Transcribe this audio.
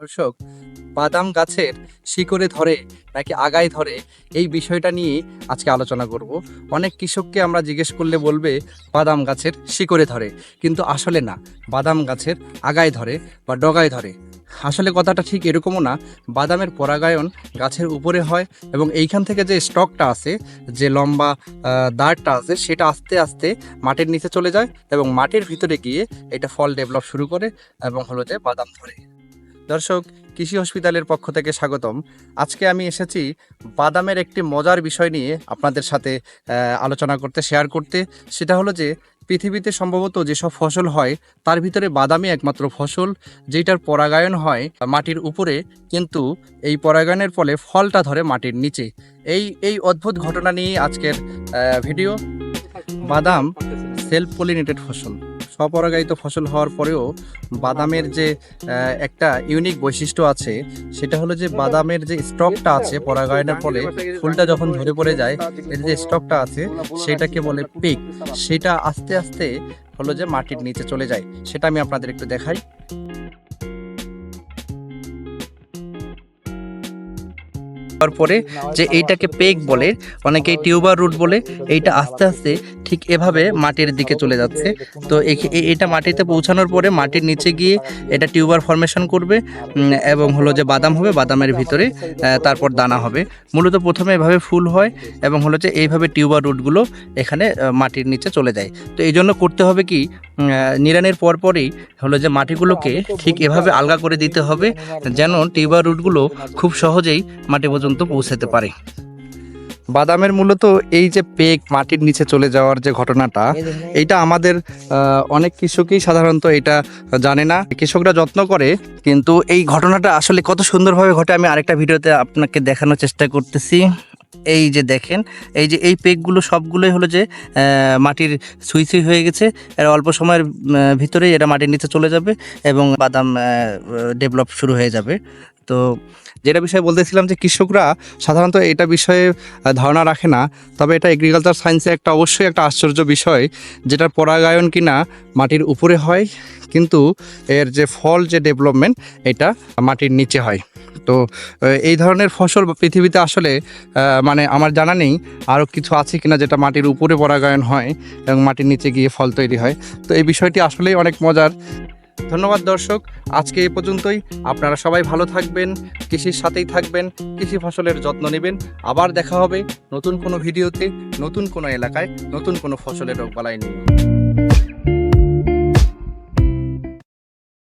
দর্শক বাদাম গাছের শিকড়ে ধরে নাকি আগায় ধরে, এই বিষয়টা নিয়ে আজকে আলোচনা করব। অনেক কৃষককে আমরা জিজ্ঞেস করলে বলবে, বাদাম গাছের শিকড়ে ধরে। কিন্তু আসলে না, বাদাম গাছের আগায় ধরে বা ডগায় ধরে। আসলে কথাটা ঠিক এরকমও না, বাদামের পরাগায়ন গাছের উপরে হয় এবং এইখান থেকে যে স্টকটা আছে, যে লম্বা দাঁড়টা আছে, সেটা আস্তে আস্তে মাটির নিচে চলে যায় এবং মাটির ভিতরে গিয়ে এটা ফল ডেভেলপ শুরু করে এবং হলো যে বাদাম ধরে। দর্শক, কৃষি হসপিটালের পক্ষ থেকে স্বাগতম। আজকে আমি এসেছি বাদামের একটি মজার বিষয় নিয়ে আপনাদের সাথে আলোচনা করতে শেয়ার করতে। সেটা হলো যে, পৃথিবীতে সম্ভবত যেসব ফসল হয়, তার ভিতরে বাদামই একমাত্র ফসল যেটার পরাগায়ন হয় মাটির উপরে, কিন্তু এই পরাগায়নের ফলে ফলটা ধরে মাটির নিচে। এই এই অদ্ভুত ঘটনা নিয়ে আজকের ভিডিও বাদাম সেলফ পলিনেটেড ফসল। স্বপরাগায়িত ফসল হওয়ার পরেও বাদামের যে একটা ইউনিক বৈশিষ্ট্য আছে, সেটা হলো যে বাদামের যে স্টকটা আছে পরাগায়নের ফলে ফুলটা যখন ধরে পড়ে যায়, এর যে স্টকটা আছে সেটাকে বলে পিক। সেটা আস্তে আস্তে হলো যে মাটির নিচে চলে যায়। সেটা আমি আপনাদের একটু দেখাই। তারপরে যে এইটাকে পেক বলে অনেকে টিউবার রুট বলে, এইটা আস্তে আস্তে ঠিক এভাবে মাটির দিকে চলে যাচ্ছে। তো এটা মাটিতে পৌঁছানোর পরে মাটির নিচে গিয়ে এটা টিউবার ফরমেশন করবে এবং হলো যে বাদাম হবে বাদামের ভিতরে তারপর দানা হবে। মূলত প্রথমে এভাবে ফুল হয়, এবং হলো যে এইভাবে টিউবার রুটগুলো এখানে মাটির নিচে চলে যায়। তো এই জন্য করতে হবে কি নিড়ানির পরপরই হলো যে মাটিগুলোকে ঠিক এভাবে আলগা করে দিতে হবে, যেন টিউবার রুটগুলো খুব সহজেই মাটি পর্যন্ত পৌঁছাতে পারে। বাদামের মূলত এই যে পেক মাটির নিচে চলে যাওয়ার যে ঘটনাটা এইটা আমাদের অনেক কৃষকই সাধারণত এটা জানে না। কৃষকরা যত্ন করে কিন্তু এই ঘটনাটা আসলে কত সুন্দরভাবে ঘটে আমি আরেকটা ভিডিওতে আপনাকে দেখানোর চেষ্টা করতেছি। এই যে দেখেন এই যে এই পেকগুলো সবগুলোই হলো যে মাটির সুই সুই হয়ে গেছে। এর অল্প সময়ের ভিতরেই এটা মাটির নিচে চলে যাবে এবং বাদাম ডেভেলপ শুরু হয়ে যাবে। তো যেটা বিষয়ে বলতেছিলাম যে কৃষকরা সাধারণত এটা বিষয়ে ধারণা রাখে না। তবে এটা এগ্রিকালচার সায়েন্সে একটা অবশ্যই একটা আশ্চর্য বিষয়, যেটার পরাগায়ন কিনা মাটির উপরে হয়, কিন্তু এর যে ফল যে ডেভেলপমেন্ট এটা মাটির নিচে হয়। তো এই ধরনের ফসল পৃথিবীতে আসলে মানে আমার জানা নেই আরও কিছু আছে কিনা যেটা মাটির উপরে পরাগায়ন হয় এবং মাটির নিচে গিয়ে ফল তৈরি হয়। তো এই বিষয়টি আসলেই অনেক মজার। ধন্যবাদ দর্শক, আজকে এ পর্যন্তই। আপনারা সবাই ভালো থাকবেন, কৃষির সাথেই থাকবেন, কৃষি ফসলের যত্ন নেবেন। আবার দেখা হবে নতুন কোনো ভিডিওতে, নতুন কোনো এলাকায়, নতুন কোনো ফসলের রোগ রোগবালাই নিয়ে।